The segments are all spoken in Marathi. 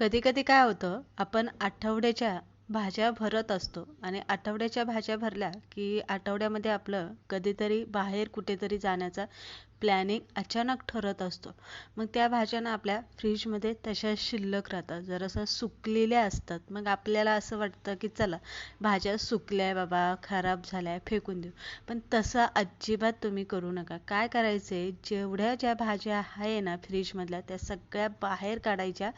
कधी कधी काय होतं आपण आठवड्याच्या भाज्या भरत असतो आणि आठवड्याच्या भाज्या भरल्या की आठवड्यामध्ये आपलं कधीतरी बाहेर कुठेतरी जाण्याचा प्लॅनिंग अचानक ठरत असतो. मग त्या भाज्यांना आपल्या फ्रीजमध्ये तशा शिल्लक राहतात. जरासा सुकलेल्या असतात. मग आपल्याला असं वाटतं की चला भाज्या सुकल्या बाबा खराब झाल्या फेकून देऊ. पण तसं अजिबात तुम्ही करू नका. काय करायचे जेवढ्या ज्या भाज्या आहे ना फ्रीजमधल्या त्या सगळ्या बाहेर काढायच्या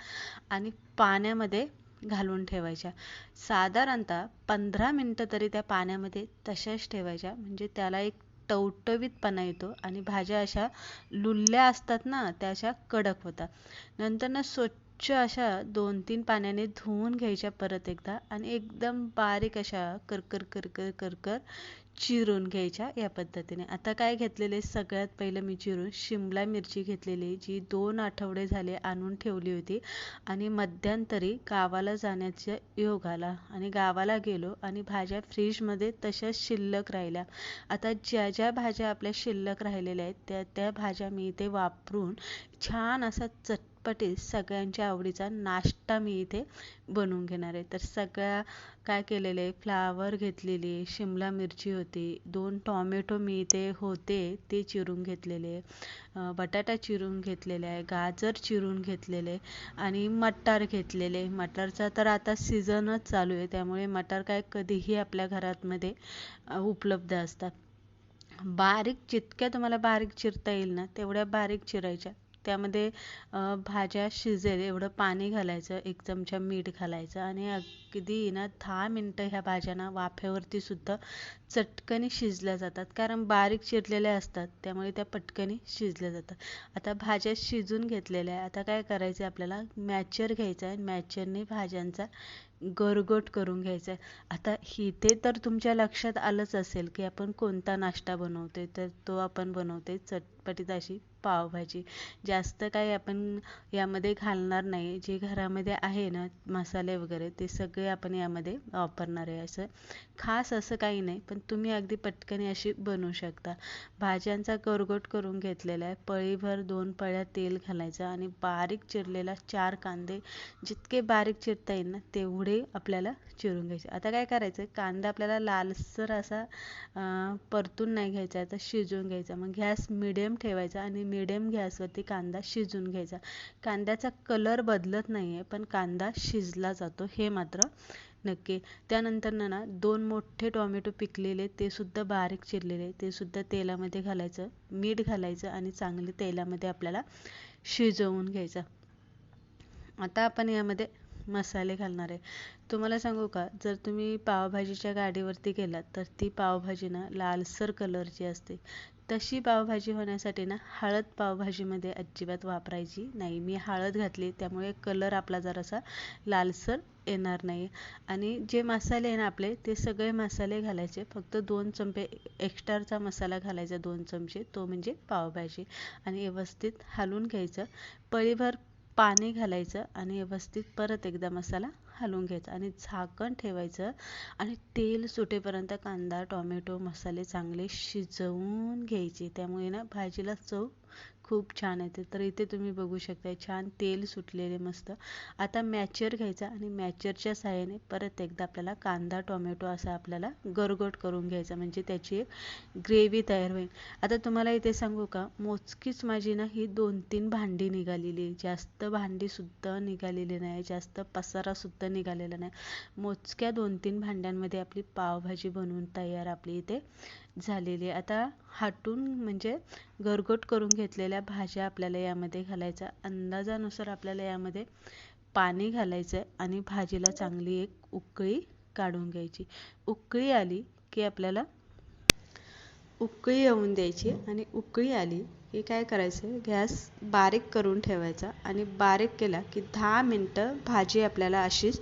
आणि पाण्यामध्ये घालून ठेवायच्या. साधारणतः पंधरा मिनटं तरी त्या पाण्यामध्ये तशाच ठेवायच्या. म्हणजे त्याला एक टवटवीतपणा येतो आणि भाज्या अशा लुल्ल्या असतात ना त्या अशा कडक होतात. नंतर ना स्वच्छ अशा दोन तीन पाण्याने धुवून घ्यायच्या परत एकदा आणि एकदम बारीक अशा करकर करकर करकर चिरून घ्यायच्या या पद्धतीने. आता काय घेतलेले सगळ्यात पहिलं मी चिरून शिमला मिरची घेतलेली जी दोन आठवडे झाले आणून ठेवली होती. आणि मध्यंतरी गावाला जाण्याचा योग आला आणि गावाला गेलो आणि भाज्या फ्रीजमध्ये तशाच शिल्लक राहिल्या. आता ज्या ज्या भाज्या आपल्या शिल्लक राहिलेल्या आहेत त्या त्या भाज्या मी इथे वापरून छान असा चटपटी चटपटीत सगळ्यांच्या आवडीचा नाश्ता मी इथे बनवून घेणार आहे. तर सगळ्या काय केलेले फ्लावर घेतलेली शिमला मिरची होती दोन टॉमॅटो मी इथे होते ते चिरून घेतलेले बटाटा चिरून घेतलेले आहे गाजर चिरून घेतलेले आणि मटार घेतलेले. मटारचा तर आता सीझनच चालू आहे त्यामुळे मटार काय कधीही आपल्या घरातमध्ये उपलब्ध असतात. बारीक जितक्या तुम्हाला बारीक चिरता येईल ना तेवढ्या बारीक चिरायच्या. त्यामध्ये भाज्या शिजेल एवढं पाणी घालायचं एक चमचा मीठ घालायचं आणि अगदी ना दहा मिनटं ह्या भाज्या वाफेवरती सुद्धा चटकनी शिजल्या जातात. कारण बारीक चिरलेल्या असतात त्यामुळे त्या पटकनी शिजल्या जातात. आता भाज्या शिजून घेतलेल्या आहे आता काय करायचं आपल्याला? मॅचर घ्यायचं आहे मॅचरने भाज्यांचा गरगोट करून घ्यायचा आहे आता इथे तर तुमच्या लक्षात आलंच असेल की आपण कोणता नाश्ता बनवतोय तर तो आपण बनवतोय चटपटीत अशी पावभाजी. जास्त काही आपण यामध्ये घालणार नाही. जे घरामध्ये आहे ना मसाले वगैरे ते सगळे आपण यामध्ये वापरणार आहे असं. खास असं काही नाही पण तुम्ही अगदी पटकन अशी बनवू शकता. भाज्यांचा करगोट करून घेतलेला आहे. पळीभर दोन पळ्या तेल घालायचं आणि बारीक चिरलेला चार कांदे जितके बारीक चिरता येईल ना तेवढे आपल्याला चिरून घ्यायचे. आता काय करायचं? कांदा आपल्याला लालसर असा परतून नाही घ्यायचा तर शिजवून घ्यायचा. मग गॅस मिडियम ठेवायचा आणि मिडियम गॅसवरती कांदा शिजून घ्यायचा. कांद्याचा कलर बदलत नाही आहे पण कांदा शिजला जातो हे मात्र नक्की. त्यानंतर ना दोन मोठे टोमॅटो पिकलेले ते सुद्धा बारीक चिरलेले ते सुद्धा तेलामध्ये घालायचं मीठ घालायचं आणि चांगले तेलामध्ये आपल्याला शिजवून घ्यायचं. आता आपण यामध्ये मसाले घालणार. आहे तुम्हाला सांगू का जर तुम्ही पावभाजीच्या गाडीवरती गेलात तर ती पावभाजी ना लालसर कलरची असते. तशी पावभाजी होण्यासाठी ना हळद पावभाजीमध्ये अजिबात वापरायची नाही. मी हळद घातली त्यामुळे कलर आपला जरासा लालसर येणार नाही आणि जे मसाले आहे ना आपले ते सगळे मसाले घालायचे. फक्त दोन चमचे एक्स्ट्राचा मसाला घालायचा दोन चमचे तो म्हणजे पावभाजी. आणि व्यवस्थित हलवून घ्यायचं. पळीभर पाणी घालायचं आणि व्यवस्थित परत एकदा मसाला हलवून घ्यायचा आणि झाकण ठेवायचं आणि तेल सुटेपर्यंत कांदा टोमॅटो मसाले चांगले शिजवून घ्यायचे. त्यामुळे ना भाजीला चव खूप छान येते तर इथे तुम्ही बघू शकता छान तेल सुटलेले मस्त. आता मॅचर घ्यायचा आणि मॅचरच्या साहाय्याने परत एकदा आपल्याला कांदा टोमॅटो असा आपल्याला गरगट करून घ्यायचा. म्हणजे त्याची एक ग्रेव्ही तयार होईल. आता तुम्हाला इथे सांगू का मोजकीच माझी ना ही दोन तीन भांडी निघालेली जास्त भांडीसुद्धा निघालेली नाही जास्त पसारासुद्धा निघालेला नाही. मोजक्या दोन तीन भांड्यांमध्ये आपली पावभाजी बनवून तयार आपली इथे झालेली आहे. आता हाटून म्हणजे गरगोट करून घेतलेल्या भाज्या आपल्याला यामध्ये घालायच्या अंदाजानुसार आपल्याला यामध्ये पाणी घालायचं आहे आणि भाजीला चांगली एक उकळी काढून घ्यायची. उकळी आली की आपल्याला उकळी येऊन द्यायची आणि उकळी आली की काय करायचं गॅस बारीक करून ठेवायचा आणि बारीक केला की दहा मिनटं भाजी आपल्याला अशीच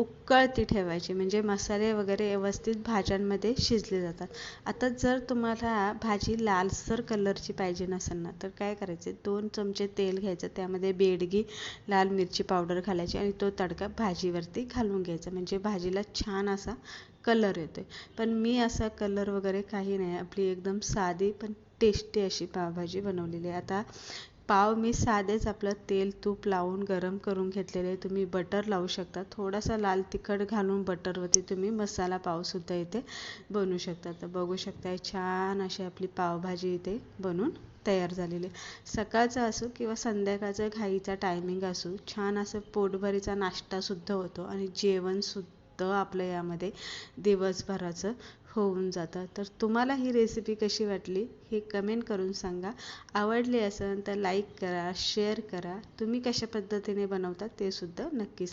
उकळती ठेवायची म्हणजे मसाले वगैरे व्यवस्थित भाज्यांमध्ये शिजले जातात. आता जर तुम्हाला भाजी लालसर कलरची पाहिजे नसेल ना तर काय करायचे? दोन चमचे तेल घ्यायचं त्यामध्ये बेडगी लाल मिरची पावडर घालायची आणि तो तडका भाजीवरती घालून घ्यायचा. म्हणजे भाजीला छान असा कलर येतोय. पण मी असा कलर वगैरे काही नाही आपली एकदम साधी पण टेस्टी अशी पावभाजी बनवलेली आहे. आता पाव मी साधेच आपलं तेल तूप लावून गरम करून घेतलेले. तुम्ही बटर लावू शकता. थोडासा लाल तिखट घालून बटरवरती तुम्ही मसाला पावसुद्धा इथे बनवू शकता. तर बघू शकता छान अशी आपली पावभाजी इथे बनून तयार झालेली सकाळचा असो किंवा संध्याकाळचा घाईचा टायमिंग असो छान असं पोटभरीचा नाश्तासुद्धा होतो आणि जेवणसुद्धा आपलं यामध्ये दिवसभराचं होऊन जातं तर तुम्हाला ही रेसिपी कशी वाटली हे कमेंट करून सांगा. आवडली असेल तर लाईक करा शेअर करा. तुम्ही कशा पद्धतीने बनवता ते सुद्धा नक्कीच